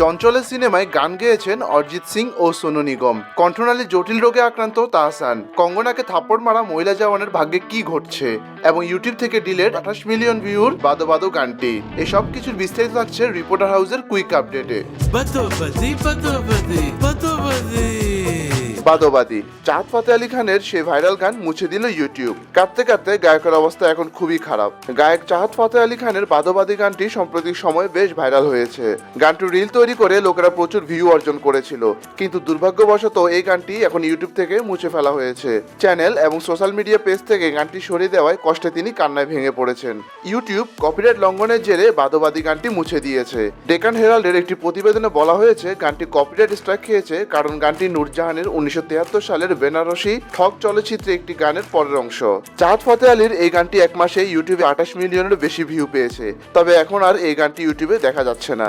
চঞ্চলের সিনেমায় গান গেয়েছেন অরিজিৎ সিং ও সোনু নিগম। কণ্ঠনালী জটিল রোগে আক্রান্ত তাহসান কঙ্গনাকে থাপ্পড় মারা মহিলা জওয়ানের ভাগ্যে কি ঘটছে এবং ইউটিউব থেকে ডিলেট আঠাশ মিলিয়ন ভিউর বাদো বাদো গানটি। এসব কিছুর বিস্তারিত থাকছে রিপোর্টার হাউসের কুইক আপডেটে. বাদোবাদী। চাঁদ ফাতে আলী খানের সেই ভাইরাল গান মুছে দিল ইউটিউব। কাঁদতে কাঁদতে গায়কের অবস্থা এখন খুবই খারাপ। গায়ক চাহাত ফাতে আলী খানের বাদোবাদী গানটি সাম্প্রতিক সময়ে বেশ ভাইরাল হয়েছে। গানটি রিল তৈরি করে লোকেরা প্রচুর ভিউ অর্জন করেছিল। কিন্তু দুর্ভাগ্যবশত এই গানটি এখন ইউটিউব থেকে মুছে ফেলা হয়েছে। চ্যানেল এবং সোশ্যাল মিডিয়া পেজ থেকে গানটি সরিয়ে দেওয়ায় কষ্টে তিনি কান্নায় ভেঙে পড়েছেন। ইউটিউব কপিরাইট লঙ্ঘনের জেরে বাদোবাদী গানটি মুছে দিয়েছে। ডেকান হেরাল্ডের একটি প্রতিবেদনে বলা হয়েছে, গানটি কপিরাইট স্ট্রাইক খেয়েছে কারণ গানটি নূরজাহানের উনিশশো উনিশশো সালের বেনারসি ঠক চলচ্চিত্রে একটি গানের পরের অংশ। চাঁদ ফতে আলীর এই গানটি এক মাসে ইউটিউবে আঠাশ মিলিয়নের বেশি ভিউ পেয়েছে। তবে এখন আর এই গানটি ইউটিউবে দেখা যাচ্ছে না।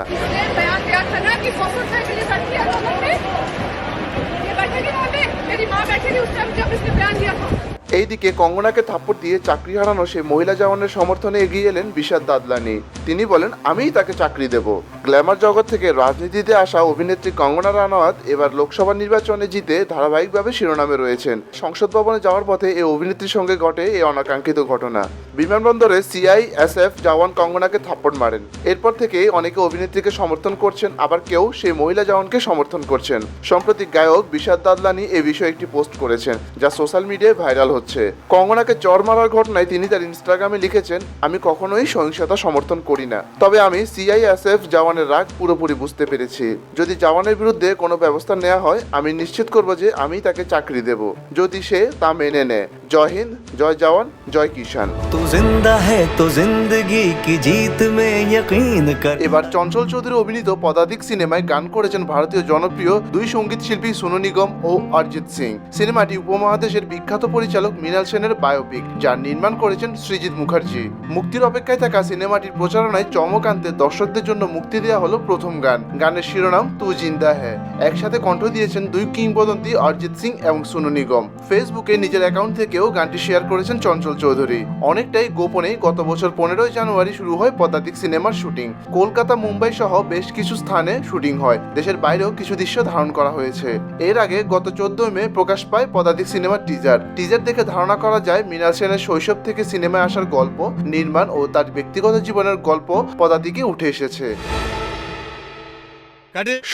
এইদিকে কঙ্গনাকে থাপ্পড় দিয়ে চাকরি হারানো সেই মহিলা জওয়ানের সমর্থনে এগিয়ে এলেন বিশাদ দাদলানি। তিনি বলেন আমিই তাকে চাকরি দেবো। গ্ল্যামার জগৎ থেকে রাজনীতিতে আসা অভিনেত্রী কঙ্গনা রানাওয়াত এবার লোকসভা নির্বাচনে জিতে ধারাবাহিকভাবে শিরোনামে রয়েছেন। সংসদ ভবনে যাওয়ার পথে এই অভিনেত্রীর সঙ্গে ঘটে এই অনাকাঙ্ক্ষিত ঘটনা। বিমানবন্দরে সিআইএসএফ জওয়ান কঙ্গনাকে থাপ্পড় মারেন। এরপর থেকে অনেকে অভিনেত্রীকে সমর্থন করছেন, আবার কেউ সেই মহিলা জওয়ানকে সমর্থন করছেন। সম্প্রতি গায়ক বিষাদ দাদলানি এ বিষয়ে একটি পোস্ট করেছেন, যা সোশ্যাল মিডিয়ায় ভাইরাল হচ্ছে। কঙ্গনাকে চর মারার ঘটনায় তিনি তার ইনস্টাগ্রামে লিখেছেন, আমি কখনোই সহিংসতা সমর্থন করি না। তবে আমি সিআইএসএফ জওয়ানের রাগ পুরোপুরি বুঝতে পেরেছি। যদি জওয়ানের বিরুদ্ধে কোনো ব্যবস্থা নেওয়া হয়, আমি নিশ্চিত করব যে আমি তাকে চাকরি দেব। যদি সে তা মেনে নেয়। জয় হিন্দ, জয় জওয়ান। জয় কিষান এবার চঞ্চল চৌধুরী অভিনীত পদাতিক সিনেমায় গান করেছেন ভারতীয় জনপ্রিয় দুই সংগীত শিল্পী সোনু নিগম ও অরিজিৎ সিং। সিনেমাটি উপমহাদেশের বিখ্যাত পরিচালক মৃণাল সেনের বায়োপিক যার নির্মাণ করেছেন সৃজিৎ মুখার্জি। মুক্তির অপেক্ষায় থাকা সিনেমাটির প্রচারণায় চমক আনতে দর্শকদের জন্য মুক্তি দেওয়া হলো প্রথম গান। গানের শিরোনাম তু জিন্দা হ্যা একসাথে কণ্ঠ দিয়েছেন দুই কিংবদন্তি অরিজিৎ সিং এবং সোনু নিগম। ফেসবুকে নিজের অ্যাকাউন্ট থেকেও গানটি শেয়ার করেছেন চঞ্চল চৌধুরী। অনেকটাই গোপনে গত বছর পনেরোই জানুয়ারি শুরু হয় পদাতিক সিনেমার শুটিং। কলকাতা, মুম্বাই সহ বেশ কিছু স্থানে শুটিং হয়। দেশের বাইরেও কিছু দৃশ্য ধারণ করা হয়েছে। এর আগে গত চোদ্দই মে প্রকাশ পায় পদাতিক সিনেমার টিজার টিজার দেখে ধারণা করা যায় মৃণাল সেনের শৈশব থেকে সিনেমায় আসার গল্প, নির্মাণ ও তার ব্যক্তিগত জীবনের গল্প পদাতিকে উঠে এসেছে।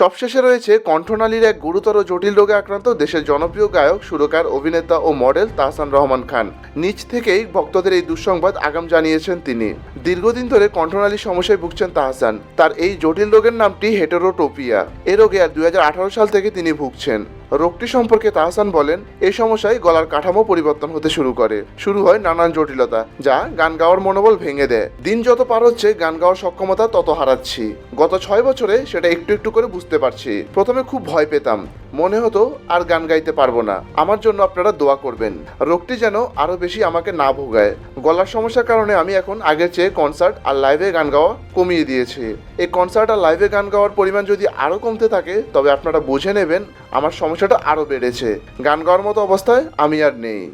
সবশেষে রয়েছে কণ্ঠনালীর এক গুরুতর জটিল রোগে আক্রান্ত দেশের জনপ্রিয় গায়ক, সুরকার, অভিনেতা ও মডেল তাহসান রহমান খান। নিজ থেকেই ভক্তদের এই দুঃসংবাদ আগাম জানিয়েছেন তিনি। দীর্ঘদিন ধরে কণ্ঠনালীর সমস্যায় ভুগছেন তাহসান। তার এই জটিল রোগের নামটি হেটেরোটোপিয়া। এ রোগে আর দুই হাজার আঠারো সাল থেকে তিনি ভুগছেন। রোগটি সম্পর্কে তাহসান বলেন এই সমস্যায় গলার কাঠামো পরিবর্তন হতে শুরু করে। শুরু হয় নানান জটিলতা, যা গান গাওয়ার মনোবল ভেঙে দেয়। দিন যত পার হচ্ছে, গান গাওয়ার সক্ষমতা তত হারাচ্ছি। গত ছয় বছরে সেটা একটু একটু করে বুঝতে পারছি। প্রথমে খুব ভয় পেতাম। মনে হতো আর গান গাইতে পারব না। আমার জন্য আপনারা দোয়া করবেন। রোগটি যেন আরও বেশি আমাকে না ভোগায়। গলার সমস্যার কারণে আমি এখন আগের চেয়ে কনসার্ট আর লাইভে গান গাওয়া কমিয়ে দিয়েছি। এই কনসার্ট আর লাইভে গান গাওয়ার পরিমাণ যদি আরও কমতে থাকে, তবে আপনারা বুঝে নেবেন আমার সমস্যাটা আরও বেড়েছে। গান গাওয়ার মতো অবস্থায় আমি আর নেই।